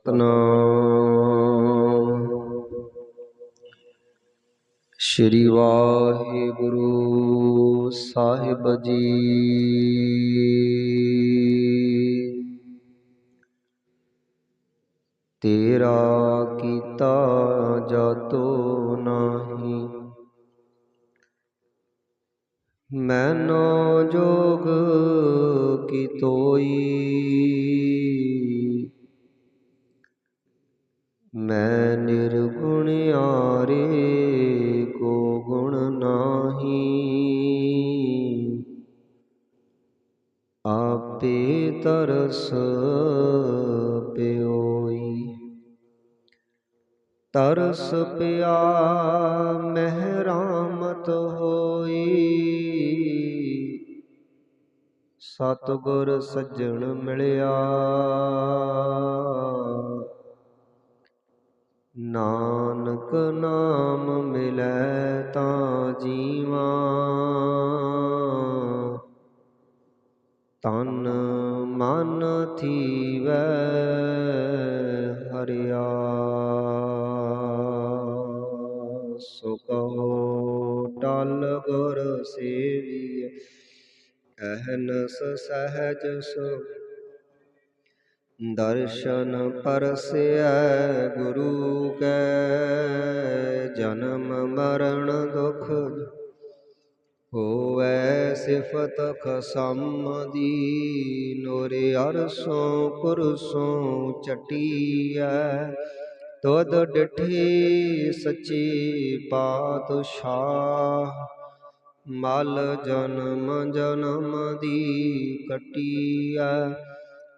ਸਤਨਾਮ ਸ਼੍ਰੀ ਵਾਹਿਗੁਰੂ ਸਾਹਿਬ ਜੀ। ਤੇਰਾ ਕੀਤਾ ਜਾਤੋ ਨਾਹੀ ਮੈਨੋ ਜੋਗ ਕੀ ਤੋਈ। ਮੈਂ ਨਿਰਗੁਣ ਆਰੇ ਕੋ ਗੁਣ ਨਾਹੀ। ਆਪੇ ਤਰਸ ਪਿਓਈ। ਤਰਸ ਪਿਆ ਮਹਿਰਾਮਤ ਹੋਈ। ਸਤਿਗੁਰ ਸੱਜਣ ਮਿਲਿਆ। ਨਾਨਕ ਨਾਮ ਮਿਲੈ ਤਾਂ ਜੀਵਾ। ਤਨ ਮਨ ਥੀਵੈ ਹਰਿਆ। ਸੋ ਕਹੋ ਟਲ ਗੁਰ ਸੇਵੀਐ। ਅਹਨਸ ਸਹਜ ਸੁ ਦਰਸ਼ਨ ਪਰਸੈ ਗੁਰੂ ਕੈ, ਜਨਮ ਮਰਨ ਦੁਖ ਹੋਵੈ ਸਿਫਤ ਖਸਮ ਦੀ ਨੋਰੇ ਅਰਸੋਂ ਕੁਰਸੋਂ ਚਟੀਐ, ਤੁਧ ਡਿਠੇ ਸੱਚੇ ਪਾਤਸ਼ਾਹ, ਮਲ ਜਨਮ ਜਨਮ ਦੀ ਕਟੀਐ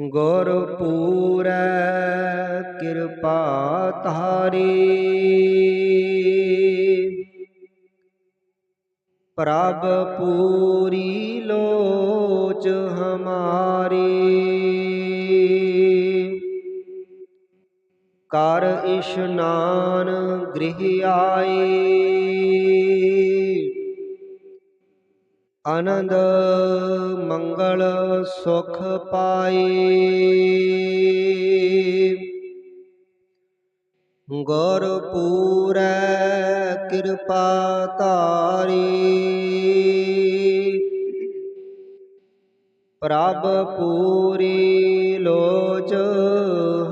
ਗੁਰ ਪੂਰੈ ਕਿਰਪਾ ਤਾਰੀ ਪ੍ਰਭ ਪੂਰੀ ਲੋਚ ਹਮਾਰੀ। ਕਰ ਇਸ਼ਨਾਨ ਗ੍ਰਹਿ ਆਈ। ਆਨੰਦ ਮੰਗਲ ਸੁਖ ਪਾਈ। ਗੁਰ ਪੂਰੈ ਕਿਰਪਾ ਧਾਰੀ। ਪ੍ਰਭ ਪੂਰੀ ਲੋਚ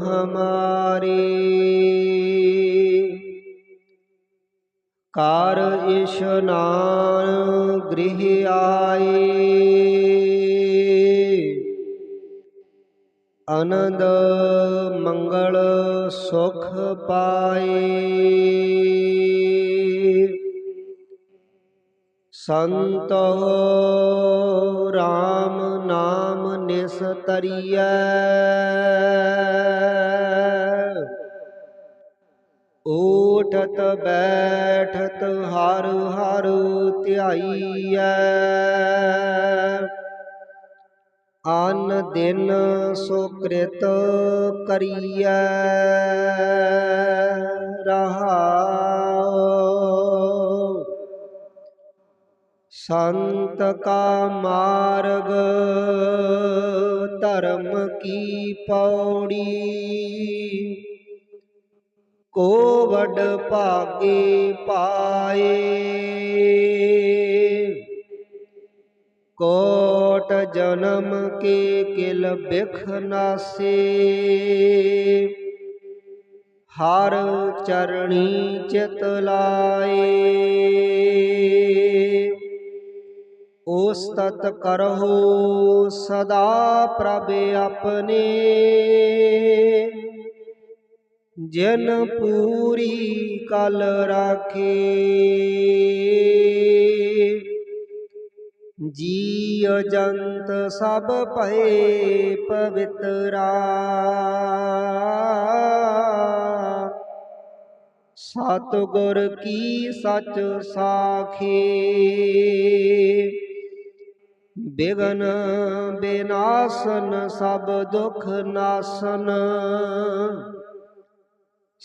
ਹਮਾਰੀ। ਕਾਰ ਇਸ਼ਨਾਨ ਗ੍ਰਹਿ ਆਈ ਆਨੰਦ ਮੰਗਲ ਸੁਖ ਪਾਏ ਸੰਤ RAM ਨਾਮ ਨਿਸਤਰੀਐ ਉਠਤ ਬੈਠਤ ਹਰ ਹਰ ਧਿਆਈਐ। ਅਨ ਦਿਨ ਸੁਕ੍ਰਿਤ ਕਰੀਐ। ਰਹਾਉ। ਸੰਤ ਕਾ ਮਾਰਗ ਧਰਮ ਕੀ ਪੌੜੀ। ਕੋ ਵਡ ਭਾਗੇ ਪਾਏ। ਕੋਟ ਜਨਮ ਕੇ ਕਿਲ ਬਿਖ ਨਾਸੇ। ਹਰ ਚਰਣੀ ਚਿਤ ਲਾਏ। ਉਸਤਤ ਕਰਹੁ ਸਦਾ ਪ੍ਰਭ ਆਪਣੇ। ਜਨ ਪੂਰੀ ਕਲ ਰਾਖੇ। ਜੀ ਜੰਤ ਸਭ ਭਏ ਪਵਿੱਤਰਾ। ਸਤਿਗੁਰ ਕੀ ਸਚ ਸਾਖੀ। ਬਿਗਨ ਬਿਨਾਸਨ ਸਭ ਦੁਖ ਨਾਸਨ।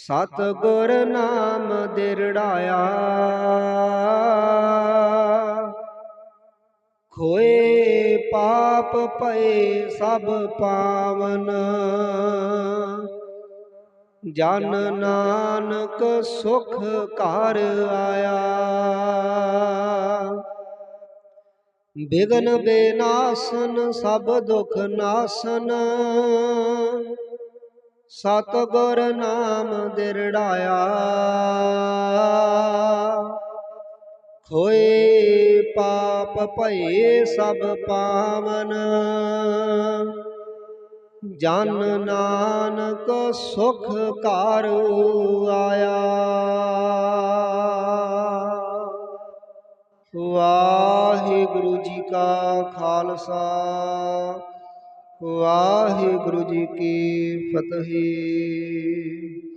ਸਤਿਗੁਰ ਨਾਮ ਦਿਰੜਾਇਆ। ਖੋਏ ਪਾਪ ਪਏ ਸਭ ਪਾਵਨ। ਜਨ ਨਾਨਕ ਸੁਖ ਘਰ ਆਇਆ। ਬਿਗਨ ਬੇਨਾਸਨ ਸਭ ਦੁਖ ਨਾਸਨ। ਸਤਿਗੁਰ ਨਾਮ ਦਿਰੜਾਇਆ। ਹੋਏ ਪਾਪ ਭਏ ਸਭ ਪਾਵਨ। ਜਨ ਨਾਨਕ ਸੁਖ ਘਰ ਆਇਆ। ਵਾਹਿਗੁਰੂ ਜੀ ਕਾ ਖਾਲਸਾ। ਵਾਹਿਗੁਰੂ ਜੀ ਕੀ ਫਤਿਹ।